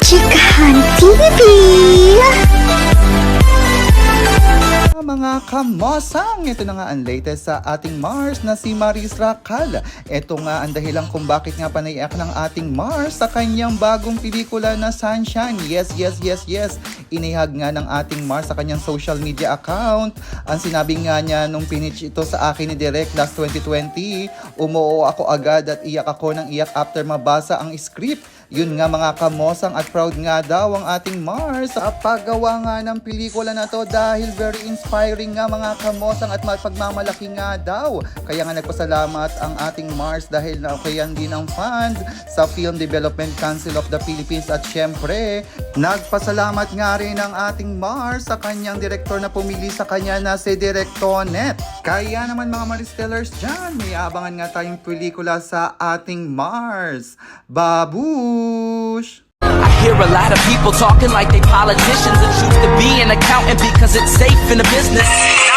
Chikahan TV! Mga kamosang, ito na nga ang latest sa ating Mars na si Maris Racal. Ito nga ang dahilan kung bakit nga panaiyak ng ating Mars sa kanyang bagong pelikula na Sunshine. Yes, yes, yes, yes. Inihag nga ng ating Mars sa kanyang social media account. Ang sinabi nga niya nung pinitch ito sa akin ni Direct last 2020, umuo ako agad at iyak ako ng iyak after mabasa ang script. Yun nga mga kamosang at proud nga daw ang ating Mars sa paggawa nga ng pelikula na to dahil very inspiring nga mga kamosang at mapagmamalaki nga daw. Kaya nga nagpasalamat ang ating Mars dahil naukayan din ang fund sa Film Development Council of the Philippines at syempre, nagpasalamat nga rin ang ating Mars sa kanyang direktor na pumili sa kanya na si Directonet. Kaya naman mga Maristellers dyan, may abangan nga tayong pelikula sa ating Mars. Babush! I hear a lot of people talking like they politicians and choose to be an accountant because it's safe in the business.